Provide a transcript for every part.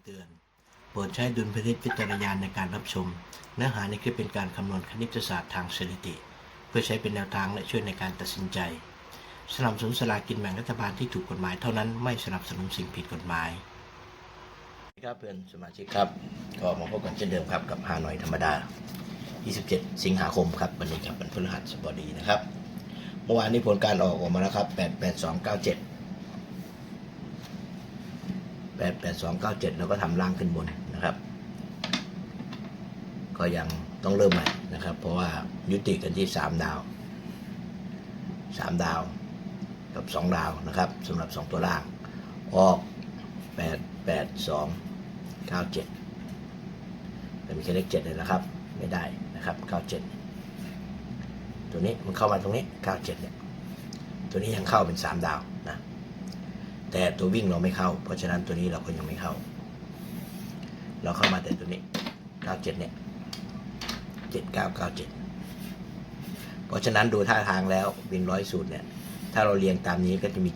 ำเตือน โปรดใช้ดุลพินิจวิจารณาในการรับชม เนื้อหาในคลิปเป็นการคำนวณคณิตศาสตร์ทางสถิติ เพื่อใช้เป็นแนวทางและช่วยในการตัดสินใจ สนับสนุนสลากกินแบ่งรัฐบาลที่ถูกกฎหมายเท่านั้นไม่สนับสนุนสิ่งผิดกฎหมายครับเพื่อนสมาชิกครับก็มาพบกันเช่นเดิมครับกับฮานอยธรรมดา 27 สิงหาคมครับวันนี้ครับเป็นพฤหัสบดีนะครับ เมื่อวานนี้ผลการออกออกมาแล้วครับ 88297 88297แล้วก็ทำล่างขึ้นบนนะครับ ก็ยังต้องเริ่มใหม่นะครับ เพราะว่ายุติกันที่3ดาว3ดาวกับ2ดาวนะครับสำหรับ2ตัวล่าง ออก8 8 2 9 7แต่มีแค่เลข7เลยนะครับ ไม่ได้นะครับ97ตัวนี้มันเข้ามาตรงนี้97เจ็ดเนี่ยตัวนี้ยังเข้าเป็น3ดาว แต่ตัววิ่งเราไม่เข้า เพราะฉะนั้นตัวนี้เราก็ยังไม่เข้า เราเข้ามาแต่ตัวนี้97เนี่ย7997เพราะฉะนั้นดูท่าทางแล้ววินร้อยสูตรเนี่ย ถ้าเราเรียงตามนี้ก็จะมี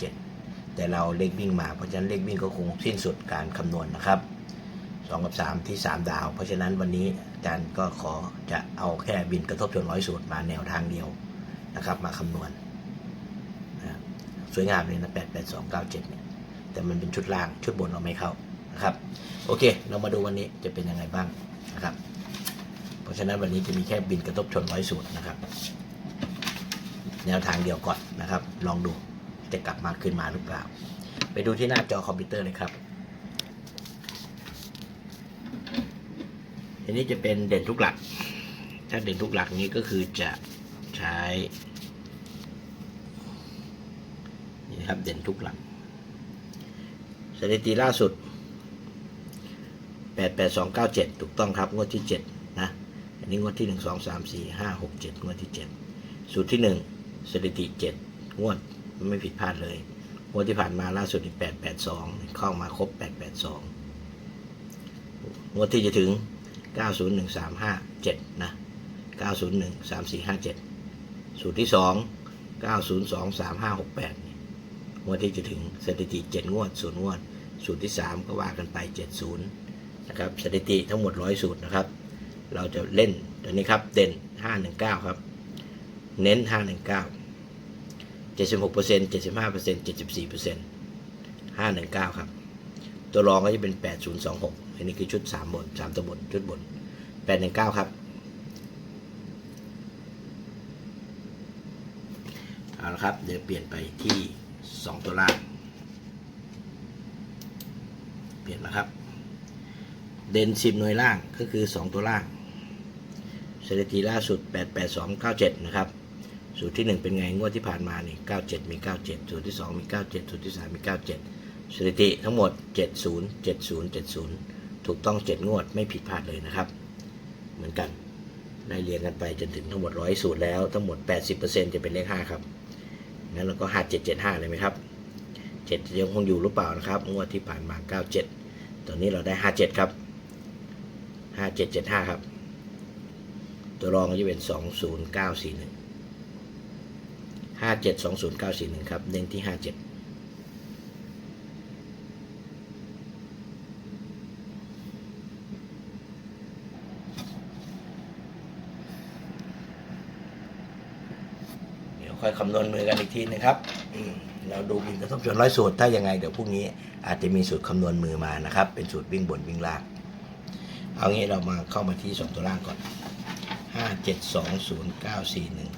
7997แต่เราเลขวิ่งมาเพราะฉะนั้นเลขวิ่งก็คงสิ้นสุดการคำนวณนะครับ2กับ3ที่3ดาว เพราะฉะนั้นวันนี้อาจารย์ก็ขอจะเอาแค่บินกระทบชนร้อยสูตรมาแนวทางเดียวนะครับ มาคำนวณ สวยงามเลยนะ8 8 2 9 7เนี่ย แต่มันเป็นชุดล่างชุดบนเราไม่เข้านะครับ โอเค เรามาดูวันนี้จะเป็นยังไงบ้างนะครับ เพราะฉะนั้นวันนี้จะมีแค่บินกระทบชนร้อยสูตรนะครับ แนวทางเดียวก่อนนะครับ ลองดูจะกลับมาขึ้นมาหรือเปล่า ไปดูที่หน้าจอคอมพิวเตอร์เลยครับอันนี้จะเป็นเด่นทุกหลัก ถ้าเด่นทุกหลักนี้ก็คือจะใช้ นะครับ เด่นทุกหลัก สถิติล่าสุด 88297 ถูกต้องครับ งวดที่ 7 นะ อันนี้งวดที่ 1 2 3 4 5 6 7 งวดที่ 7 สูตรที่ 1 สถิติ 7 งวดไม่ผิดพลาดเลย งวดที่ผ่านมาล่าสุดที่882 เข้ามาครบ 882 งวดที่จะถึง 901357 นะ 9013457 สูตรที่ 2 9023568 งวดที่จะถึงสถิติ7งวดศูนย์งวด สูตรที่3ก็ว่ากันไป70นะครับสถิติทั้งหมด100สูตรนะครับ เราจะเล่นตัวนี้ครับเด่น519ครับเน้น519 76% 75% 74% 519ครับ ตัวรองก็จะเป็น8026อันนี้คือชุด3บน3ตัวบนชุดบน819ครับเอาละครับ เดี๋ยวเปลี่ยนไปที่ 2ตัวล่าง เปลี่ยนนะครับ เด่น10หน่วยล่างก็คือ2ตัวล่างสถิติล่าสุด 88297 นะครับ สูตรที่ 1 เป็นไง งวดที่ผ่านมานี่97 มี 97 สูตรที่ 2 มี 97 สูตรที่ 3 มี 97 สถิติทั้งหมด 70 70 70 ถูกต้อง 7 งวดไม่ผิดพลาดเลยนะครับ เหมือนกันไล่เรียงกันไปจนถึงทั้งหมด 100 สูตรแล้วทั้งหมด 80%จะเป็นเลข 5 ครับ งั้นเราก็ 5775เลยไหมครับ 7 ยังคงอยู่หรือเปล่านะครับ งวดที่ผ่านมา 97 ตอนนี้เราได้ 57 ครับ 5775 ครับ ตัวรองจะเป็น 20941 5720 941ครับ เน้นที่ 57 เดี๋ยว ค่อยคำนวณมือกันอีกทีนะครับเราดูบินกระทบจนร้อยสูตรถ้ายังไงเดี๋ยวพรุ่งนี้อาจจะมีสูตรคำนวณมือมานะครับ เป็นสูตรวิ่งบนวิ่งล่าง เอางี้เรามาเข้ามาที่สองตัวล่างก่อนห้าเจ็ดสองศูนย์เก้าสี่หนึ่ง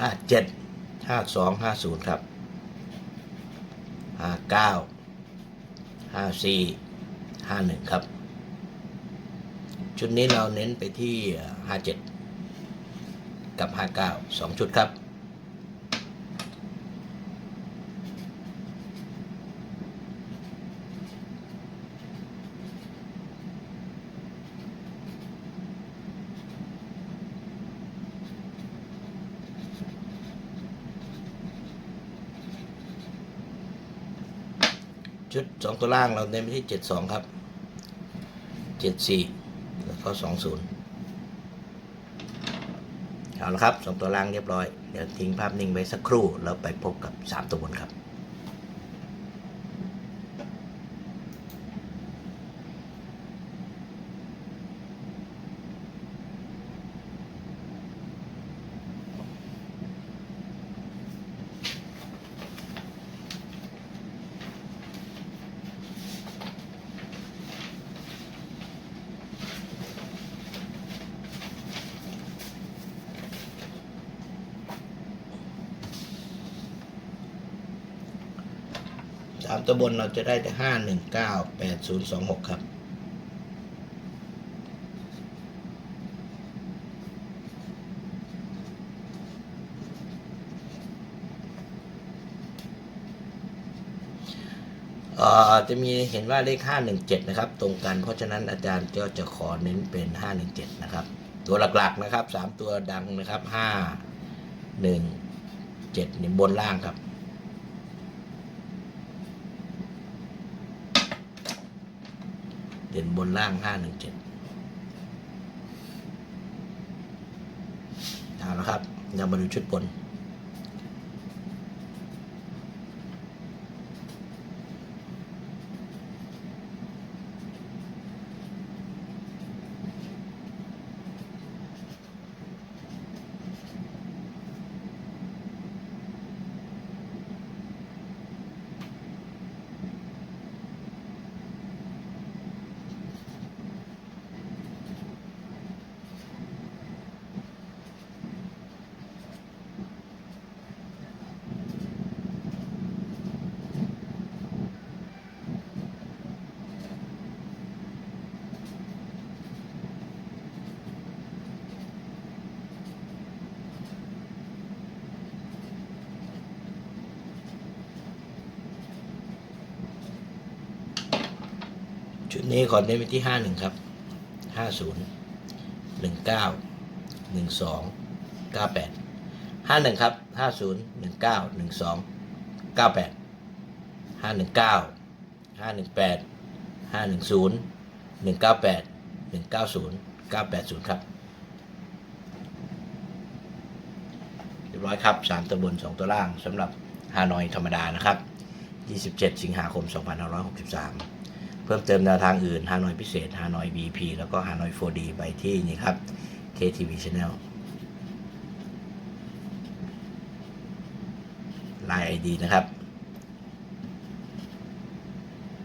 ห้าเจ็ดห้าสองห้าศูนย์ครับห้าเก้าห้าสี่ห้าหนึ่งครับ ชุดนี้เราเน้นไปที่ห้าเจ็ดกับห้าเก้าสองชุดครับ ชุดสองตัวล่างเราเน้นไปที่เจ็ดสองครับเจ็ดสี่แล้วก็สองศูนย์เอาละครับสองตัวล่างเรียบร้อย เดี๋ยวทิ้งภาพนิ่งไว้สักครู่ แล้วไปพบกับสามตัวบนครับามตัวบนเราจะได้แต่ห้าหนึ่งเก้าแปดศูนย์สองหกครับ จะมีเห็นว่าเลข 517 นะครับ ตรงกันเพราะฉะนั้นอาจารย์ก็จะขอเน้นเป็น 517 นะครับ ตัวหลักๆนะครับ 3 ตัวดังนะครับ 5 1 7นี่บนล่างครับ ด่นบนล่าง517เอาละครับเรามาดูชุดบน นี้ขอเน้นไปที่ห้าหนึ่งครับห้าศูนย์หนึ่งเก้าหนึ่งสองเก้าแปดห้าหนึ่งครับห้าศูนย์หนึ่งเก้าหนึ่งสองเก้าแปดห้าหนึ่งเก้าห้าหนึ่งแปดห้าหนึ่งศูนย์หนึ่งเก้าแปดหนึ่งเก้าศูนย์เก้าแปดศูนย์ครับเรียบร้อยครับสามตัวบนสองตัวล่างสำหรับฮานอยธรรมดานะครับ 27 สิงหาคม 2563 เพิ่มเติมแนวทางอื่นฮานอยพิเศษฮานอย BP แล้วก็ฮานอย 4D ไปที่นี่ครับ KTV Channel ลน์ ID นะครับ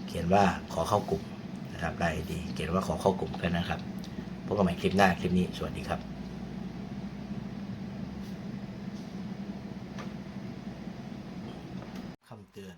เขียนว่าขอเข้ากลุ่มนะครับลน์ ID เขียนว่าขอเข้ากลุ่มกันนะครับพบกันใหม่คลิปหน้าคลิปนี้ สวัสดีครับคำเตือน